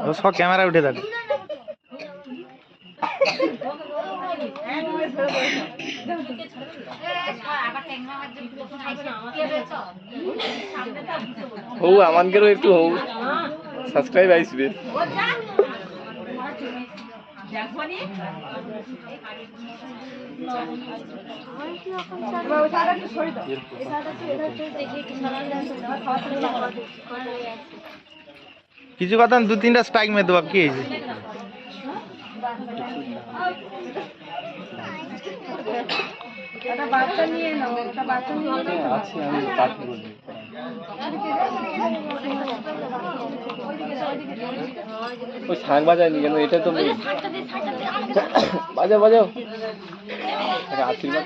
ও সব ক্যামেরা উঠে থাকে হৌ আমানকেও একটু হৌ সাবস্ক্রাইব আইসবে। কিছু কথা দু তিনটা স্ট্রাইক মেরে দেবো কি হয়েছে? বাচ্চা নিয়ে নাও বাচ্চা নিয়ে আমি ওই শাঁখ বাজায়নি কেন এটা তো মেয়ে। বাজাও বাজাও। আশীর্বাদ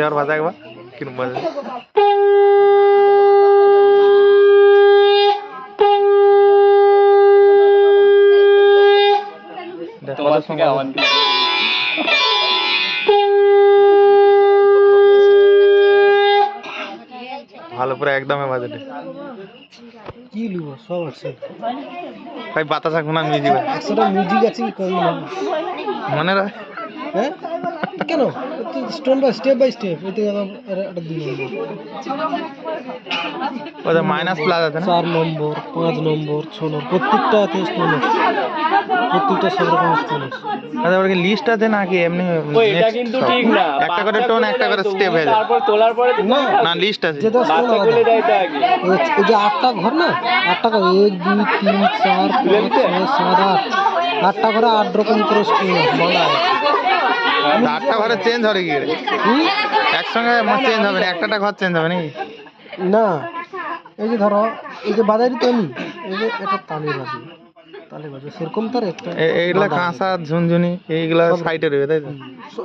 এবার বাজা একবার কিরম তোমার আমার ভালো পুরো একদমই বাজে কি লিব সব আছে। ভাই বাতাসা খুনা মিউজিক একশোটা মিউজিক আছে কি কম না মনে রাখ। হ্যাঁ? কেন? Stone by step by step এতে একটা নম্বর। ওদের মাইনাস প্লাস আছে না? চার নম্বর পাঁচ নম্বর ছ নম্বর প্রত্যেকটা আছে স্টোন প্রত্যেকটা সব রকম স্টোন আছে আচ্ছা ওর কি লিস্ট আছে নাকি? এমনি ওই এটা কিন্তু ঠিক না। একটা করে টোন একটা করে স্টেপ হয়ে যায়। তারপর তোলার পরে না। না লিস্ট আছে। যেটা স্টোন খুলে তো আগে। এই যে আটটা ঘর না? আটটা ঘর। এক দুই তিন চার পাঁচ ছয় সাত আট। আটটা ঘরে আট রকম করে স্টোন মালা আছে আটটা ঘরে চেঞ্জ হবে কি? একসঙ্গে চেঞ্জ হবে না একটা ঘর চেঞ্জ হবে নাকি? না এই যে ধরো এই যে বাজারি তো আমি এই যে একটা তালে বাজে। তালে বাজে সেরকম তার একটা এইগুলা কাঁসা ঝুনঝুনি এইগুলা সাইডে রয়েছে তাই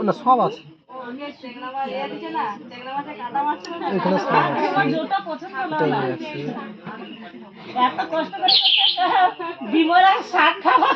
না সব আছে। এখানে সব আছে। এত কষ্ট করে বিমলা শাক খাওয়া